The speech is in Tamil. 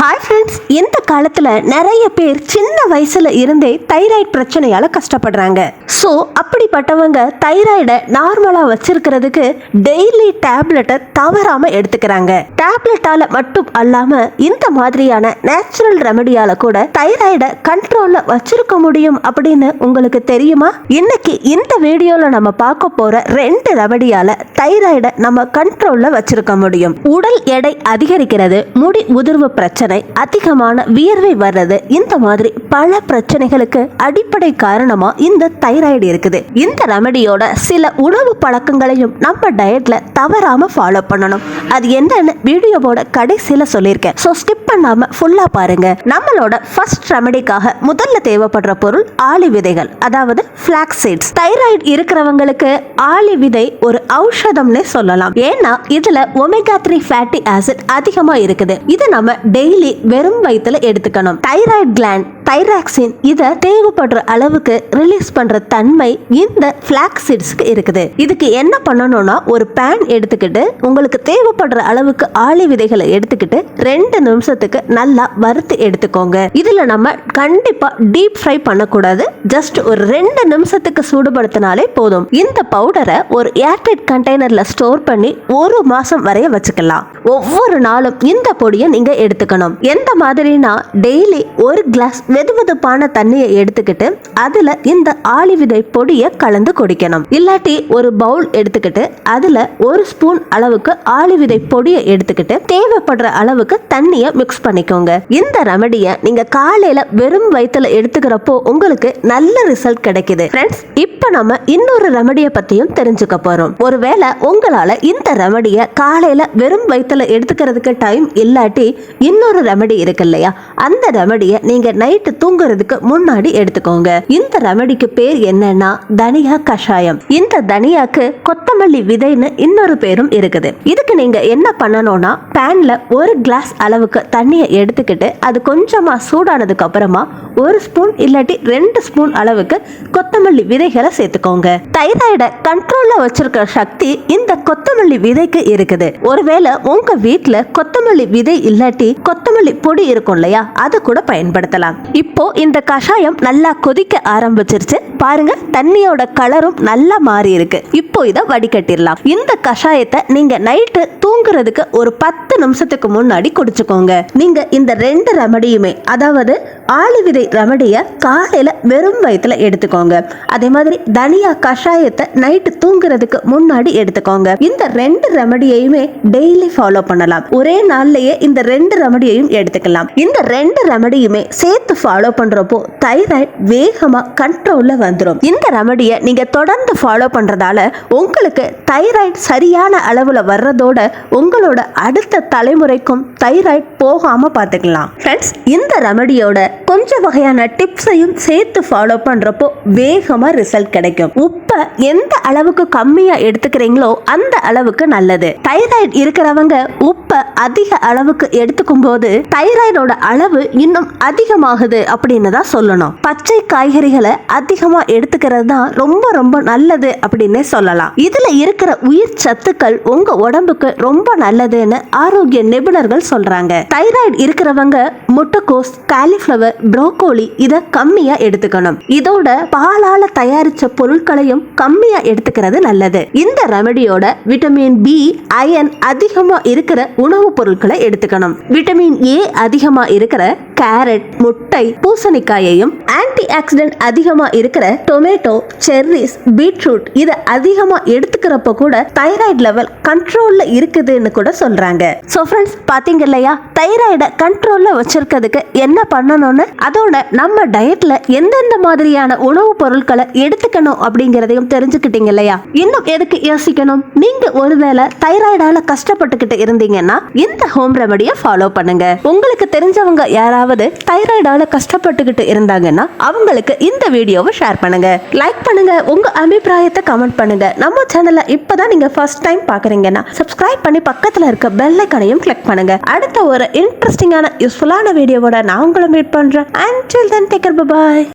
ஹாய் ஃப்ரெண்ட்ஸ் இந்த காலத்தில் நிறைய பேர் சின்ன வயசில் இருந்தே தைராய்டு பிரச்சனையால் கஷ்டப்படுறாங்க. ஸோ அப்படிப்பட்டவங்க தைராய்டை நார்மலாக வச்சிருக்கிறதுக்கு டெய்லி டேப்லெட்டை தவறாமல் எடுத்துக்கிறாங்க. டேப்லெட்டால் மட்டும் அல்லாமல் இந்த மாதிரியான நேச்சுரல் ரெமடியால் கூட தைராய்டை கண்ட்ரோலில் வச்சிருக்க முடியும் அப்படின்னு உங்களுக்கு தெரியுமா? இன்னைக்கு இந்த வீடியோவில் நம்ம பார்க்க போகிற ரெண்டு ரெமடியால் தைராய்டை நம்ம கண்ட்ரோலில் வச்சிருக்க முடியும். உடல் எடை அதிகரிக்கிறது முடி உதிர்வு பிரச்சனை அதிகமான வியர்வை வர்றது இந்த மாதிரி பல பிரச்சனைகளுக்கு அடிப்படை காரணமாக இந்த தைராய்டு இருக்குது. இந்த ரெமடியோட சில உணவு பழக்கங்களையும் நம்ம டயட்ல தவறாம ஃபாலோ பண்ணணும். அது என்னன்னு வீடியோவோட கடைசியில சொல்லியிருக்கேன். ஸோ ஸ்கிப் பண்ணாம ஃபுல்லா பாருங்க. நம்மளோட ஃபர்ஸ்ட் ரெமடிக்காக முதல்ல தேவைப்படுற பொருள் ஆளி விதைகள் அதாவது ஃபிளாக் சீட்ஸ் தைராய்டு இருக்கிறவங்களுக்கு ஆளி விதை ஒரு ஔஷதம்னே சொல்லலாம். ஏன்னா இதுல ஒமேகா த்ரீ ஃபேட்டி ஆசிட் அதிகமா இருக்குது. இதை நம்ம டெய்லி வெறும் வயிற்றுல எடுத்துக்கணும். தைராய்டு கிளாண்ட் பைராக்சின் இதை தேவைப்படுற அளவுக்கு ரிலீஸ் பண்ற தன்மை இந்த ஃபிளாக்ஸ் சீட்ஸ்க்கு இருக்குது. இதுக்கு என்ன பண்ணணும்னா ஒரு பேன் எடுத்துக்கிட்டு உங்களுக்கு தேவைப்படுற அளவுக்கு ஆளி விதைகளை எடுத்துக்கிட்டு ரெண்டு நிமிஷத்துக்கு நல்லா வறுத்து எடுத்துக்கோங்க. இதுல நம்ம கண்டிப்பா டீப் ஃப்ரை பண்ணக்கூடாது. ஜஸ்ட் ஒரு ரெண்டு நிமிஷத்துக்கு சூடுபடுத்தினாலே போதும். இந்த பவுடரை ஒரு ஏர்டைட் கண்டெய்னர்ல ஸ்டோர் பண்ணி ஒரு மாசம் வரைய வச்சுக்கலாம். ஒவ்வொரு நாளும் இந்த பொடியை நீங்க எடுத்துக்கணும். எந்த மாதிரினா டெய்லி ஒரு கிளாஸ் வெதுவெதுப்பான தண்ணியை எடுத்துக்கிட்டு அதுல இந்த ஆளிவிதை பொடியை கலந்து குடிக்கணும். இல்லாட்டி ஒரு பவுல் எடுத்துக்கிட்டு அதுல ஒரு ஸ்பூன் அளவுக்கு ஆளிவிதை பொடியை எடுத்துக்கிட்டு தேவைப்படுற அளவுக்கு தண்ணியை மிக்ஸ் பண்ணிக்கோங்க. இந்த ரெமடியை நீங்க காலையில வெறும் வயிற்றுல எடுத்துக்கிறப்போ உங்களுக்கு நல்ல ரிசல்ட் கிடைக்குது. ஃப்ரெண்ட்ஸ் இப்போ நம்ம இன்னொரு ரெமடியை பத்தியும் தெரிஞ்சுக்க போறோம். ஒருவேளை உங்களால இந்த ரெமடியை காலையில வெறும் வயிற்றுல எடுத்துக்கிறதுக்கு டைம் இல்லாட்டி இன்னொரு ரெமடி இருக்கு இல்லையா? அந்த ரெமடியை நீங்க நைட் நைட்டு தூங்குறதுக்கு முன்னாடி எடுத்துக்கோங்க. இந்த ரெமடிக்கு பேர் என்னன்னா தனியா கஷாயம். இந்த தனியாக்கு கொத்தமல்லி விதைன்னு இன்னொரு பேரும் இருக்குது. இதுக்கு நீங்க என்ன பண்ணணும்னா பேன்ல ஒரு கிளாஸ் அளவுக்கு தண்ணியை எடுத்துக்கிட்டு அது கொஞ்சமா சூடானதுக்கு அப்புறமா ஒரு ஸ்பூன் இல்லாட்டி ரெண்டு ஸ்பூன் அளவுக்கு கொத்தமல்லி விதைகளை சேர்த்துக்கோங்க. தைராய்டை கண்ட்ரோல்ல வச்சிருக்கிற சக்தி இந்த கொத்தமல்லி விதைக்கு இருக்குது. ஒருவேளை உங்க வீட்டுல கொத்தமல்லி விதை இல்லாட்டி கொத்தமல்லி பொடி இருக்கும் இல்லையா? அது கூட பயன்படுத்தலாம். இப்போ இந்த கஷாயம் நல்லா கொதிக்க ஆரம்பிச்சிருச்சு. பாருங்க தண்ணியோட கலரும் நல்லா மாறி இருக்கு. இப்போ இதை வடிகட்டிடலாம். இந்த கஷாயத்தை நீங்க நைட்டு தூங்குறதுக்கு ஒரு பத்து நிமிஷத்துக்கு முன்னாடி குடிச்சுக்கோங்க. நீங்க இந்த ரெண்டு ரெமடியுமே அதாவது ஆளி விதை ரெமடிய காலையில வெறும் வயிற்றுல எடுத்துக்கோங்க. அதே மாதிரி தனியா கஷாயத்தை நைட்டு தூங்குறதுக்கு முன்னாடி எடுத்துக்கோங்க. இந்த ரெண்டு ரெமடியையுமே டெய்லி ஃபாலோ பண்ணலாம். ஒரே நாள்லயே இந்த ரெண்டு ரெமடியையும் எடுத்துக்கலாம். இந்த ரெண்டு ரெமடியுமே சேர்த்து ஃபாலோ பண்றப்போ தைராய்டு வேகமா கண்ட்ரோலில் வந்துடும் இந்த ரெமடியை நீங்கள் தொடர்ந்து ஃபாலோ பண்றதால உங்களுக்கு தைராய்டு சரியான அளவில் வர்றதோட உங்களோட அடுத்த தலைமுறைக்கும் தைராய்டு போகாமல் பார்த்துக்கலாம். ஃப்ரெண்ட்ஸ் இந்த ரெமடியோட கொஞ்சம் வகையான டிப்ஸையும் சேர்த்து ஃபாலோ பண்ணுறப்போ வேகமாக ரிசல்ட் கிடைக்கும். உப்பை எந்த அளவுக்கு கம்மியாக எடுத்துக்கிறீங்களோ அந்த அளவுக்கு நல்லது. தைராய்டு இருக்கிறவங்க உப்பை அதிக அளவுக்கு எடுத்துக்கும் போது தைராய்டோட அளவு இன்னும் அதிகமாகுது அப்படின்னு தான் சொல்லணும். பச்சை காய்கறிகளை அதிகமா எடுத்துக்கிறது தான் ரொம்ப ரொம்ப நல்லது அப்படின்னு சொல்லலாம். இதுல இருக்கிற உயிர் சத்துக்கள் உங்க உடம்புக்கு ரொம்ப நல்லதுன்னு ஆரோக்கிய நிபுணர்கள் சொல்றாங்க. தைராய்டு இருக்கிறவங்க முட்டைக்கோஸ் காலிஃப்ளவர் ப்ரோக்கோலி இதை கம்மியா எடுத்துக்கணும். இதோட பாலால தயாரிச்ச பொருட்களையும் கம்மியா எடுத்துக்கிறது நல்லது. இந்த ரெமடியோட விட்டமின் பி அயன் அதிகமா இருக்கிற உணவுப் பொருட்களை எடுத்துக்கணும். விட்டமின் ஏ அதிகமா இருக்கிற கேரட் முட்டை பூசணிக்காயையும் ஆன்டி ஆக்சிடென்ட் அதிகமாக இருக்கிற டொமேட்டோ செர்ரிஸ் பீட்ரூட் இதை அதிகமாக எடுத்துக்கிறப்ப கூட தைராய்டு லெவல் கண்ட்ரோல்ல இருக்குதுன்னு கூட சொல்றாங்க. ஸோ ஃப்ரெண்ட்ஸ் பார்த்தீங்க இல்லையா? தைராய்டை கண்ட்ரோல்ல வச்சிருக்கிறதுக்கு என்ன பண்ணணும்னு? அதோட நம்ம டயட்ல எந்தெந்த மாதிரியான உணவுப் பொருட்களை எடுத்துக்கணும் அப்படிங்கிறதையும் தெரிஞ்சுக்கிட்டீங்க இல்லையா? இன்னும் எதுக்கு யோசிக்கணும்? நீங்கள் ஒருவேளை தைராய்டால கஷ்டப்பட்டுக்கிட்டு இருந்தீங்கன்னா இந்த ஹோம் ரெமடியை ஃபாலோ பண்ணுங்க. உங்களுக்கு தெரிஞ்சவங்க யாராவது தைராய்டால கஷ்டப்பட்டுக்கிட்டு இருந்தாங்கன்னா அவங்களுக்கு இந்த வீடியோவை ஷேர் பண்ணுங்க. லைக் பண்ணுங்க. உங்க அபிப்பிராயத்தை கமெண்ட் பண்ணுங்க. நம்ம சேனல்ல இப்பதான் நீங்க ஃபர்ஸ்ட் டைம் பாக்குறீங்கன்னா சப்ஸ்கிரைப் பண்ணி பக்கத்துல இருக்க பெல் ஐக்கனையும் கிளிக் பண்ணுங்க. அடுத்த ஒரு இன்ட்ரெஸ்டிங்கான யூஸ்ஃபுல்லான வீடியோவோட நான் உங்களை மீட் பண்றேன். And till then take care bye